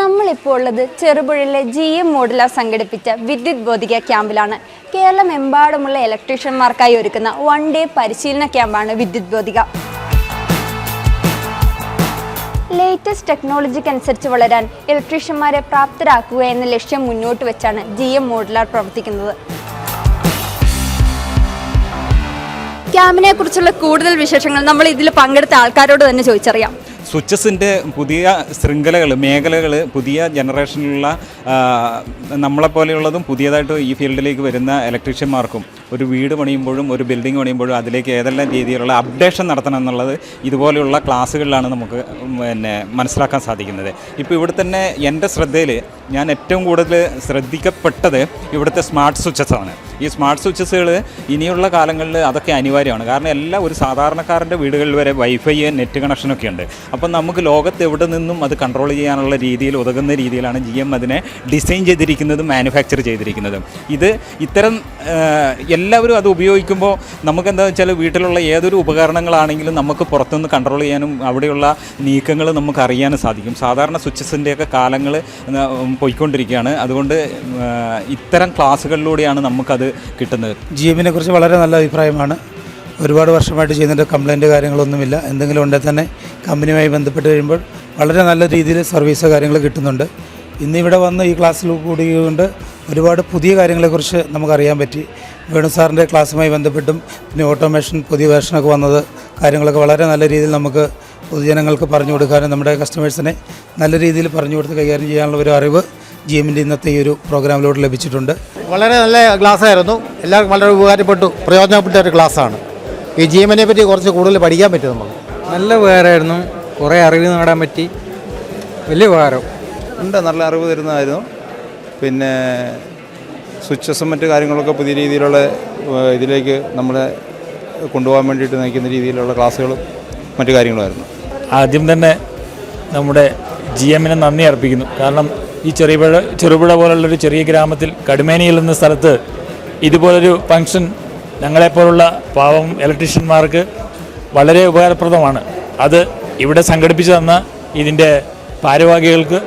നമ്മളിപ്പോൾ ഉള്ളത് ചെറുപുഴയിലെ G M modular സംഘടിപ്പിച്ച വിദ്യുത് ബോധിക ക്യാമ്പിലാണ്. കേരളമെമ്പാടുമുള്ള ഇലക്ട്രീഷ്യന്മാർക്കായി ഒരുക്കുന്ന വൺ ഡേ പരിശീലന ക്യാമ്പാണ് വിദ്യുത് ബോധിക. ലേറ്റസ്റ്റ് ടെക്നോളജിക്ക് അനുസരിച്ച് വളരാൻ ഇലക്ട്രീഷ്യന്മാരെ പ്രാപ്തരാക്കുക എന്ന ലക്ഷ്യം മുന്നോട്ട് വെച്ചാണ് ജി എം മോഡുലാർ പ്രവർത്തിക്കുന്നത്. ക്യാമ്പിനെ കുറിച്ചുള്ള കൂടുതൽ വിശേഷങ്ങൾ നമ്മൾ ഇതിൽ പങ്കെടുത്ത ആൾക്കാരോട് തന്നെ ചോദിച്ചറിയാം. സ്വിച്ചസിന്റെ പുതിയ ശൃംഖലകൾ മേഖലകൾ പുതിയ ജനറേഷനിലുള്ള നമ്മളെപ്പോലെയുള്ളതും പുതിയതായിട്ട് ഈ ഫീൽഡിലേക്ക് വരുന്ന ഇലക്ട്രീഷ്യന്മാർക്കും ഒരു വീട് പണിയുമ്പോഴും ഒരു ബിൽഡിംഗ് പണിയുമ്പോഴും അതിലേക്ക് ഏതെല്ലാം രീതിയിലുള്ള അപ്ഡേഷൻ നടത്തണം എന്നുള്ളത് ഇതുപോലെയുള്ള ക്ലാസ്സുകളിലാണ് നമുക്ക് പിന്നെ മനസ്സിലാക്കാൻ സാധിക്കുന്നത്. ഇപ്പോൾ ഇവിടെ തന്നെ എന്റെ ശ്രദ്ധയിൽ ഞാൻ ഏറ്റവും കൂടുതൽ ശ്രദ്ധിക്കപ്പെട്ടത് ഇവിടുത്തെ സ്മാർട്ട് സ്വിച്ചസ് ആണ്. ഈ സ്മാർട്ട് സ്വിച്ചസുകൾ ഇനിയുള്ള കാലങ്ങളിൽ അതൊക്കെ അനിവാര്യമാണ്. കാരണം എല്ലാ ഒരു സാധാരണക്കാരന്റെ വീടുകളിൽ വരെ വൈഫൈ നെറ്റ് കണക്ഷനൊക്കെ ഉണ്ട്. അപ്പം നമുക്ക് ലോകത്ത് എവിടെ നിന്നും അത് കൺട്രോൾ ചെയ്യാനുള്ള രീതിയിൽ ഉതകുന്ന രീതിയിലാണ് ജി എം അതിനെ ഡിസൈൻ ചെയ്തിരിക്കുന്നതും മാനുഫാക്ചർ ചെയ്തിരിക്കുന്നതും. ഇത് ഇത്തരം എല്ലാവരും അത് ഉപയോഗിക്കുമ്പോൾ നമുക്ക് എന്താ വെച്ചാൽ വീട്ടിലുള്ള ഏതൊരു ഉപകരണങ്ങളാണെങ്കിലും നമുക്ക് പുറത്തുനിന്ന് കൺട്രോൾ ചെയ്യാനും അവിടെയുള്ള നീക്കങ്ങൾ നമുക്ക് അറിയാനും സാധിക്കും. സാധാരണ സ്വിച്ചസിന്റെയൊക്കെ കാലങ്ങൾ പോയിക്കൊണ്ടിരിക്കുകയാണ്. അതുകൊണ്ട് ഇത്തരം ക്ലാസ്സുകളിലൂടെയാണ് നമുക്കത് കിട്ടുന്നത്. ജി എമ്മിനെ കുറിച്ച് വളരെ നല്ല അഭിപ്രായമാണ്. ഒരുപാട് വർഷമായിട്ട് ചെയ്യുന്നുണ്ട്. കംപ്ലൈന്റ് കാര്യങ്ങളൊന്നുമില്ല. എന്തെങ്കിലും ഉണ്ടെങ്കിൽ തന്നെ കമ്പനിയുമായി ബന്ധപ്പെട്ട് കഴിയുമ്പോൾ വളരെ നല്ല രീതിയിൽ സർവീസ് കാര്യങ്ങൾ കിട്ടുന്നുണ്ട്. ഇന്നിവിടെ വന്ന് ഈ ക്ലാസ്സിൽ കൂടിയുകൊണ്ട് ഒരുപാട് പുതിയ കാര്യങ്ങളെക്കുറിച്ച് നമുക്കറിയാൻ പറ്റി. വേണു സാറിന്റെ ക്ലാസ്സുമായി ബന്ധപ്പെട്ടും പിന്നെ ഓട്ടോമേഷൻ പുതിയ വേർഷനൊക്കെ വന്നത് കാര്യങ്ങളൊക്കെ വളരെ നല്ല രീതിയിൽ നമുക്ക് പൊതുജനങ്ങൾക്ക് പറഞ്ഞു കൊടുക്കാനും നമ്മുടെ കസ്റ്റമേഴ്സിനെ നല്ല രീതിയിൽ പറഞ്ഞു കൊടുത്ത് കൈകാര്യം ചെയ്യാനുള്ള ഒരു അറിവ് ജി എമ്മിന്റെ ഇന്നത്തെ ഈ ഒരു പ്രോഗ്രാമിലൂടെ ലഭിച്ചിട്ടുണ്ട്. വളരെ നല്ല ക്ലാസ് ആയിരുന്നു എല്ലാവർക്കും വളരെ ഉപകാരപ്പെട്ടു. പ്രയോജനപ്പെട്ട ഒരു ക്ലാസ്സാണ്. ഈ ജി എമ്മിനെ പറ്റി കുറച്ച് കൂടുതൽ പഠിക്കാൻ പറ്റും നമുക്ക്? നല്ല ഉപകാരമായിരുന്നു. കുറേ അറിവ് നേടാൻ പറ്റി. വലിയ ഉപകാരം. ഉണ്ട് നല്ല അറിവ് തരുന്നതായിരുന്നു. പിന്നെ സ്വിച്ചസും മറ്റു കാര്യങ്ങളൊക്കെ പുതിയ രീതിയിലുള്ള ഇതിലേക്ക് നമ്മളെ കൊണ്ടുപോകാൻ വേണ്ടിയിട്ട് നയിക്കുന്ന രീതിയിലുള്ള ക്ലാസ്സുകളും മറ്റു കാര്യങ്ങളുമായിരുന്നു. ആദ്യം തന്നെ നമ്മുടെ ജി എമ്മിനെ നന്ദി അർപ്പിക്കുന്നു. കാരണം ഈ ചെറുപുഴ ചെറുപുഴ പോലുള്ളൊരു ചെറിയ ഗ്രാമത്തിൽ കടുമേനിയിൽ എന്ന സ്ഥലത്ത് ഇതുപോലൊരു ഫംഗ്ഷൻ ഞങ്ങളെപ്പോലുള്ള പാവം ഇലക്ട്രീഷ്യന്മാർക്ക് വളരെ ഉപകാരപ്രദമാണ്. അത് ഇവിടെ സംഘടിപ്പിച്ചു തന്ന ഇതിന്റെ ഭാരവാഹികൾക്ക്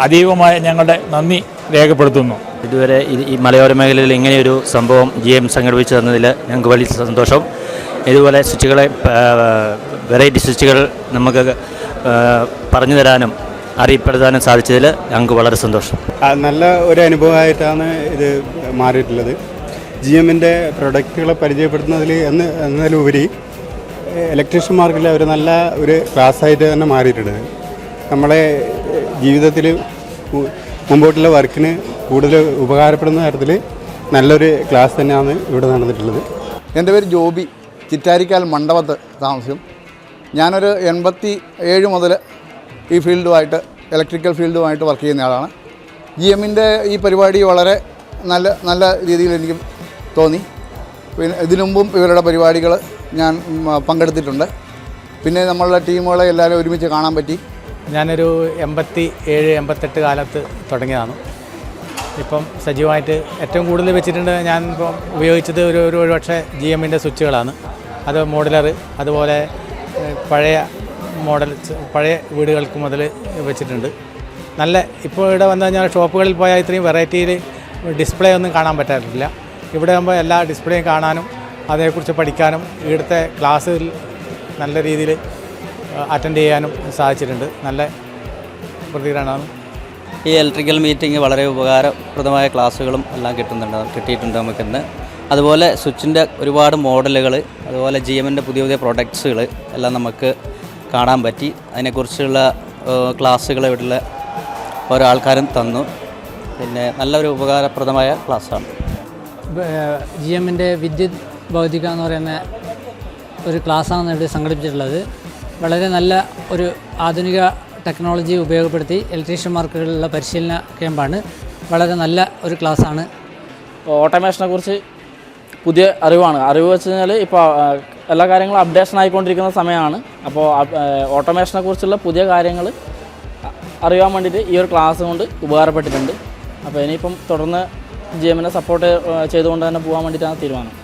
അതീവമായ ഞങ്ങളുടെ നന്ദി രേഖപ്പെടുത്തുന്നു. ഇതുവരെ ഈ- ഈ മലയോര മേഖലയിൽ ഇങ്ങനെയൊരു സംഭവം ജി എം സംഘടിപ്പിച്ചു തന്നതിൽ ഞങ്ങൾക്ക് വലിയ സന്തോഷം. ഇതുപോലെ സ്വിച്ചുകളെ വെറൈറ്റി സ്വിച്ചുകൾ നമുക്ക് പറഞ്ഞു തരാനും അറിയപ്പെടുത്താനും സാധിച്ചതിൽ ഞങ്ങൾക്ക് വളരെ സന്തോഷം. നല്ല ഒരു അനുഭവമായിട്ടാണ് ഇത് മാറിയിട്ടുള്ളത്. ജി എമ്മിന്റെ പ്രൊഡക്റ്റുകളെ പരിചയപ്പെടുത്തുന്നതിൽ എന്ന് എന്നതിലുപരി ഇലക്ട്രീഷ്യന്മാർക്കുള്ള ഒരു നല്ല ഒരു ക്ലാസ്സായിട്ട് തന്നെ മാറിയിട്ടുണ്ട്. നമ്മളെ ജീവിതത്തിൽ മുമ്പോട്ടുള്ള വർക്കിന് കൂടുതൽ ഉപകാരപ്പെടുന്ന തരത്തിൽ നല്ലൊരു ക്ലാസ് തന്നെയാണ് ഇവിടെ നടന്നിട്ടുള്ളത്. എന്റെ പേര് ജോബി. ചിറ്റാരിക്കാൽ മണ്ഡപത്ത് താമസിക്കും. ഞാനൊരു എൺപത്തി ഏഴ് മുതൽ ഈ ഫീൽഡുമായിട്ട് ഇലക്ട്രിക്കൽ ഫീൽഡുമായിട്ട് വർക്ക് ചെയ്യുന്ന ആളാണ്. ജി എമ്മിന്റെ ഈ പരിപാടി വളരെ നല്ല നല്ല രീതിയിൽ എനിക്ക് തോന്നി. പിന്നെ ഇതിനു മുമ്പും ഇവരുടെ പരിപാടികൾ ഞാൻ പങ്കെടുത്തിട്ടുണ്ട്. പിന്നെ നമ്മളുടെ ടീമുകളെ എല്ലാവരും ഒരുമിച്ച് കാണാൻ പറ്റി. ഞാനൊരു എൺപത്തി ഏഴ് എൺപത്തെട്ട് കാലത്ത് തുടങ്ങിയതാണ്. ഇപ്പം സജീവമായിട്ട് ഏറ്റവും കൂടുതൽ വെച്ചിട്ടുണ്ട് ഞാൻ ഇപ്പം ഉപയോഗിച്ചത് ഒരു ഒരു ഒരുപക്ഷെ ജി എമ്മിന്റെ സ്വിച്ചുകളാണ്. അത് മോഡലർ അതുപോലെ പഴയ മോഡൽ പഴയ വീടുകൾക്ക് മുതൽ വെച്ചിട്ടുണ്ട്. നല്ല ഇപ്പോൾ ഇവിടെ വന്നു കഴിഞ്ഞാൽ ഷോപ്പുകളിൽ പോയാൽ ഇത്രയും വെറൈറ്റിയിൽ ഡിസ്പ്ലേ ഒന്നും കാണാൻ പറ്റാറില്ല. ഇവിടെ ആകുമ്പോൾ എല്ലാ ഡിസ്പ്ലേയും കാണാനും അതേക്കുറിച്ച് പഠിക്കാനും ഇവിടുത്തെ ക്ലാസ്സിൽ നല്ല രീതിയിൽ അറ്റൻഡ് ചെയ്യാനും സാധിച്ചിട്ടുണ്ട്. നല്ല പ്രതികരണമാണ്. ഈ ഇലക്ട്രിക്കൽ മീറ്റിംഗ് വളരെ ഉപകാരപ്രദമായ ക്ലാസ്സുകളും എല്ലാം കിട്ടുന്നുണ്ട് കിട്ടിയിട്ടുണ്ട് നമുക്കിന്ന്. അതുപോലെ സ്വിച്ചിന്റെ ഒരുപാട് മോഡലുകൾ അതുപോലെ ജി എമ്മിന്റെ പുതിയ പുതിയ പ്രൊഡക്ട്സുകൾ എല്ലാം നമുക്ക് കാണാൻ പറ്റി. അതിനെക്കുറിച്ചുള്ള ക്ലാസ്സുകൾ ഇവിടെയുള്ള ഓരോ ആൾക്കാരും തന്നു. പിന്നെ നല്ലൊരു ഉപകാരപ്രദമായ ക്ലാസ്സാണ്. ജി എമ്മിന്റെ വിദ്യുത് ഭൗതിക എന്ന് പറയുന്ന ഒരു ക്ലാസ്സാണ് ഇവിടെ സംഘടിപ്പിച്ചിട്ടുള്ളത്. വളരെ നല്ല ഒരു ആധുനിക ടെക്നോളജി ഉപയോഗപ്പെടുത്തി ഇലക്ട്രീഷ്യന്മാർക്കുള്ള പരിശീലന ക്യാമ്പാണ്. വളരെ നല്ല ഒരു ക്ലാസ്സാണ്. ഓട്ടോമേഷനെ കുറിച്ച് പുതിയ അറിവാണ്. അറിവ് വെച്ച് കഴിഞ്ഞാൽ ഇപ്പോൾ എല്ലാ കാര്യങ്ങളും അപ്ഡേഷൻ ആയിക്കൊണ്ടിരിക്കുന്ന സമയമാണ്. അപ്പോൾ ഓട്ടോമേഷനെ കുറിച്ചുള്ള പുതിയ കാര്യങ്ങൾ അറിയാൻ വേണ്ടിയിട്ട് ഈ ഒരു ക്ലാസ് കൊണ്ട് ഉപകാരപ്പെട്ടിട്ടുണ്ട്. അപ്പോൾ ഇനിയിപ്പം തുടർന്ന് ജി എമ്മിനെ സപ്പോർട്ട് ചെയ്തുകൊണ്ട് തന്നെ പോകാൻ വേണ്ടിയിട്ടാണ് തീരുമാനം.